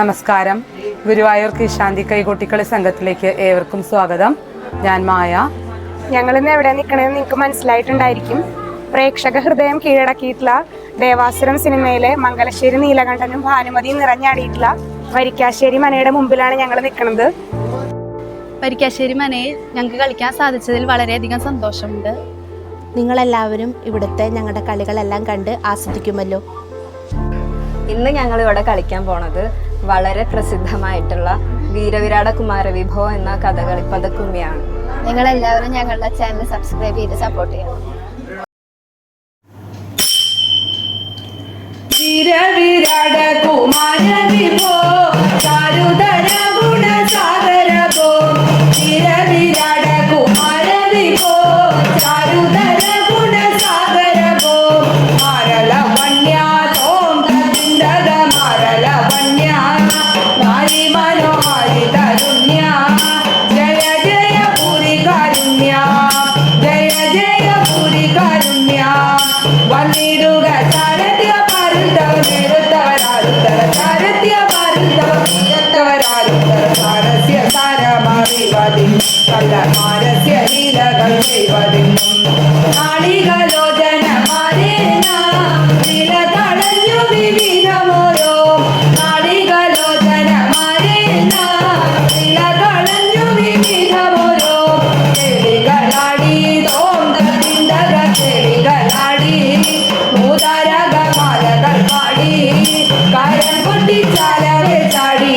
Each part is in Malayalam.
നമസ്കാരം. ഗുരുവായൂർ കിശാന്തി കൈകൊട്ടിക്കളി സംഘത്തിലേക്ക് ഏവർക്കും സ്വാഗതം. ഞാൻ മായ. ഞങ്ങൾ ഇന്ന് എവിടെ നിൽക്കണമെന്ന് നിങ്ങൾക്ക് മനസ്സിലായിട്ടുണ്ടായിരിക്കും. പ്രേക്ഷക ഹൃദയം കീഴടക്കിയിട്ടുള്ള ദേവാസുരം സിനിമയിലെ മംഗലശ്ശേരി നീലകണ്ഠനും ഭാനുമതിയും നിറഞ്ഞാടിയിട്ടുള്ള വരിക്കാശ്ശേരി മനയുടെ മുമ്പിലാണ് ഞങ്ങൾ നിൽക്കുന്നത് പരിക്കാശ്ശേരി മനയെ ഞങ്ങൾക്ക് കളിക്കാൻ സാധിച്ചതിൽ വളരെയധികം സന്തോഷമുണ്ട്. നിങ്ങളെല്ലാവരും ഇവിടുത്തെ ഞങ്ങളുടെ കളികളെല്ലാം കണ്ട് ആസ്വദിക്കുമല്ലോ. ഇന്ന് ഞങ്ങൾ ഇവിടെ കളിക്കാൻ പോണത് വളരെ പ്രസിദ്ധമായിട്ടുള്ള വീരവിരാട കുമാരവിഭവം എന്ന കഥകളി പതക്കുമ്മിയാണ്. നിങ്ങൾ എല്ലാവരും ഞങ്ങളുടെ ചാനൽ സബ്സ്ക്രൈബ് ചെയ്ത് സപ്പോർട്ട് ചെയ്യണം. വീരവിരാട ഗുണസാഗര മാരള മാരള സാരമാവിവതി കള്ളമാരസ്യ ലീലകൾ ചെയ്വതിന്നും നാളികലോചന മാരേന നില തടഞ്ഞു വിവിധമോരോ നാളികലോചന മാരേന നില തടഞ്ഞു വിവിധമോരോ ചെടികളാടി തോന്തത്തിണ്ടക ചെടികളാടി മൂതാരക ചാടി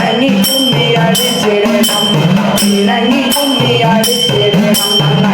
நன்னி தும்மி அடிச்சிடணும். நன்னி தும்மி அடிச்சிடணும்.